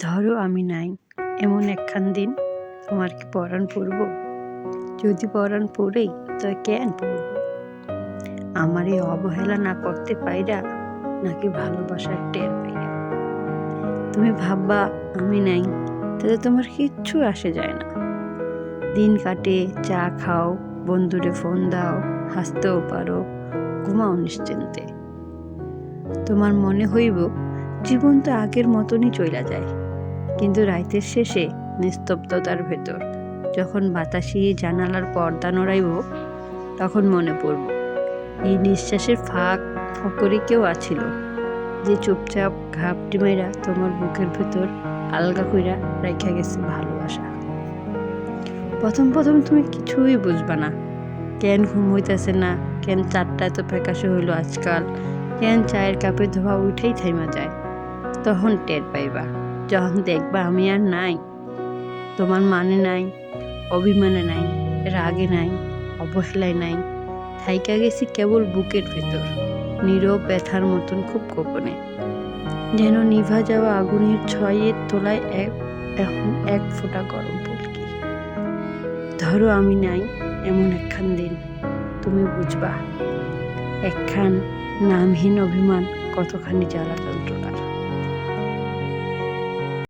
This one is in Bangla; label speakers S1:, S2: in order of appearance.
S1: ধরো আমি নাই, এমন একখান দিন তোমার কি পরাণ পড়ব? যদি পরাণ পড়েই তবে কেন পড়ব? আমার এই অবহেলা না করতে পাইরা নাকি ভালোবাসার টের পাইরা তুমি ভাববা, আমি নাই, তাতে তোমার কিচ্ছু আসে যায় না। দিন কাটে, চা খাও, বন্ধুরে ফোন দাও, হাসতেও পারো, ঘুমাও নিশ্চিন্তে। তোমার মনে হইব, জীবন তো আগের মতনই চইলা যায়। কিন্তু রাইতের শেষে নিস্তব্ধতার ভেতর, যখন বাতাসি জানালার পর্দা নড়াইব, তখন মনে পড়ব, এই নিঃশ্বাসের ফাঁক ফকরে কেউ আছিল? যে চুপচাপ ঘাপটি মেরা তোমার বুকের ভেতর আলগা কইরা রাইখা গেছে ভালোবাসা। প্রথম প্রথম তুমি কিছুই বুঝবা না। কেন ঘুম হইতেছে না? কেন চারটা এত ফ্যাকাশে হইল আজকাল? কেন চায়ের কাপে ধোয়া উঠেই থাইমা যায়? তখন টের পাইবা। যখন দেখবা আমি আর নাই, তোমার মানে নাই, অভিমানে নাই, রাগে নাই, অবহেলায় নাই, থাইকা গেছি কেবল বুকের ভেতর, নীরব ব্যথার মতন খুব গোপনে। যেন নিভা যাওয়া আগুনের ছয়ের তোলায় এক, এখন এক ফোঁটা গরম পড়কি ধরো আমি নাই এমন একখান দিন, তুমি বুঝবা, একখান নামহীন অভিমান কতখানি জ্বালা যন্ত্রণার